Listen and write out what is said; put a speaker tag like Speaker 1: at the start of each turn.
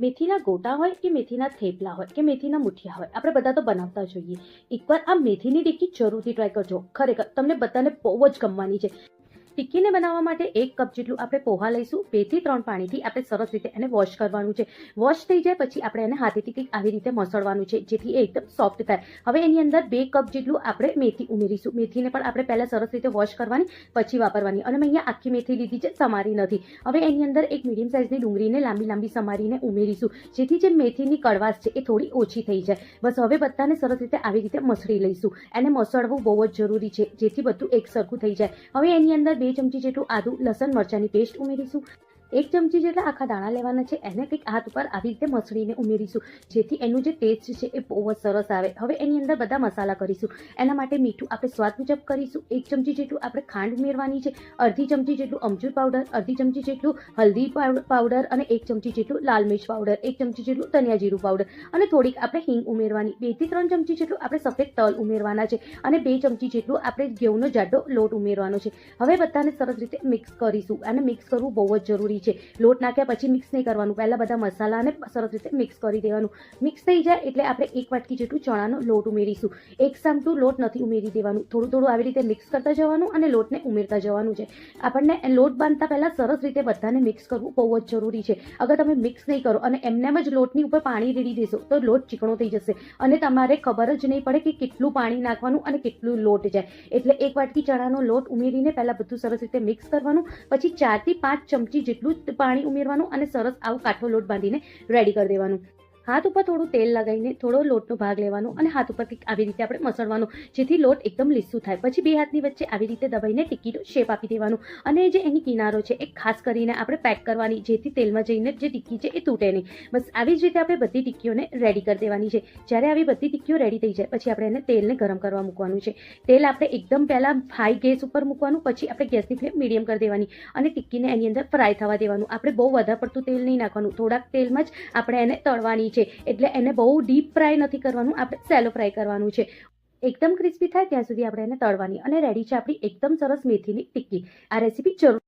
Speaker 1: મેથીના ગોટા હોય કે મેથીના થેપલા હોય કે મેથીના મુઠિયા હોય? આપણે બધા તો બનાવતા જોઈએ. એકવાર આ મેથીની ટિક્કી જરૂરથી ટ્રાય કરજો. ખરેખર, તમને બધાને બહુ જ ગમવાની છે. ટિક્કીને બનાવવા માટે એક કપ જેટલું આપણે પોહા લઈશું. બેથી ત્રણ પાણીથી આપણે સરસ રીતે એને વોશ કરવાનું છે. વોશ થઈ જાય પછી આપણે એને હાથેથી કંઈક આવી રીતે મસળવાનું છે, જેથી એ એકદમ સોફ્ટ થાય. હવે એની અંદર બે કપ જેટલું આપણે મેથી ઉમેરીશું. મેથીને પણ આપણે પહેલાં સરસ રીતે વોશ કરવાની, પછી વાપરવાની. અને મેં અહીંયા આખી મેથી લીધી છે, સમારી નથી. હવે એની અંદર એક મીડિયમ સાઇઝની ડુંગળીને લાંબી લાંબી સમારીને ઉમેરીશું. જેથી જે મેથીની કડવાશ છે એ થોડી ઓછી થઈ જાય. બસ હવે બધાને સરસ રીતે આવી રીતે મસળી લઈશું. એને મસળવું બહુ જ જરૂરી છે, જેથી બધું એક સરખું થઈ જાય. હવે એની અંદર બે ચમચી જેટલું આદુ લસણ મરચાંની પેસ્ટ ઉમેરીશું. એક ચમચી જેટલા આખા દાણા લેવાના છે. એને કંઈક હાથ ઉપર આવી રીતે મસળીને ઉમેરીશું. જેથી એનું જે ટેસ્ટ છે એ બહુ જ સરસ આવે. હવે એની અંદર બધા મસાલા કરીશું. એના માટે મીઠું આપણે સ્વાદ મુજબ કરીશું. એક ચમચી જેટલું આપણે ખાંડ ઉમેરવાની છે. અડધી ચમચી જેટલું અમચૂર પાવડર અડધી ચમચી જેટલું હલ્દી પાવડ- પાવડર અને એક ચમચી જેટલું લાલ મિર્ચ પાવડર એક ચમચી જેટલું ધનિયા જીરું પાવડર અને થોડીક આપણે હિંગ ઉમેરવાની. બેથી ત્રણ ચમચી જેટલું આપણે સફેદ તલ ઉમેરવાના છે અને બે ચમચી જેટલું આપણે ઘઉંનો જાડો લોટ ઉમેરવાનો છે. હવે બધાને સરસ રીતે મિક્સ કરીશું અને મિક્સ કરવું બહુ જ જરૂરી છે. લોટ નાખ્યા પછી મિક્સ નહીં કરવાનું. પહેલાં બધા મસાલાને સરસ રીતે મિક્સ કરી દેવાનું. મિક્સ થઈ જાય એટલે આપણે એક વાટકી જેટલું ચણાનો લોટ ઉમેરીશું. એક સામટું લોટ નથી ઉમેરી દેવાનું. થોડું થોડું આવી રીતે મિક્સ કરતા જવાનું અને લોટને ઉમેરતા જવાનું છે. આપણને લોટ બાંધતા પહેલાં સરસ રીતે બધાને મિક્સ કરવું બહુ જ જરૂરી છે. અગર તમે મિક્સ નહીં કરો અને એમનેમ જ લોટની ઉપર પાણી રેડી દેશો, તો લોટ ચીકણો થઈ જશે. અને તમારે ખબર જ નહીં પડે કે કેટલું પાણી નાખવાનું અને કેટલું લોટ જાય. એટલે એક વાટકી ચણાનો લોટ ઉમેરીને પહેલાં બધું સરસ રીતે મિક્સ કરવાનું. પછી ચારથી પાંચ ચમચી જેટલું જ પાણી ઉમેરવાનું અને સરસ આવો કાઠો લોટ બાંધીને રેડી કરી દેવાનું. હાથ ઉપર થોડું તેલ લગાવીને થોડો લોટનો ભાગ લેવાનો અને હાથ ઉપર આવી રીતે આપણે મસળવાનો, જેથી લોટ એકદમ લીસું થાય. પછી બે હાથની વચ્ચે આવી રીતે દબાઈને ટિક્કીનો શેપ આપી દેવાનું. અને જે એની કિનારો છે, એ ખાસ કરીને આપણે પેક કરવાની, જેથી તેલમાં જઈને જે ટિક્કી છે, એ તૂટે નહીં. બસ આવી જ રીતે આપણે બધી ટિક્કીઓને રેડી કરી દેવાની છે. જ્યારે આવી બધી ટિક્કીઓ રેડી થઈ જાય, પછી આપણે એને તેલને ગરમ કરવા મૂકવાનું છે. તેલ આપણે એકદમ પહેલાં હાઈ ગેસ ઉપર મૂકવાનું, પછી આપણે ગેસની ફ્લેમ મીડિયમ કરી દેવાની અને ટિક્કીને એની અંદર ફ્રાય થવા દેવાનું. આપણે બહુ વધારે પડતું તેલ નહીં નાખવાનું. થોડાક તેલમાં જ આપણે એને તળવાની છે. એટલે એને બહુ ડીપ ફ્રાય નથી કરવાનું, આપણે સેલો ફ્રાય કરવાનું છે. એકદમ ક્રિસ્પી થાય ત્યાં સુધી આપણે એને તળવાની. અને રેડી છે આપણી એકદમ સરસ મેથીની ટિક્કી. આ રેસીપી જરૂર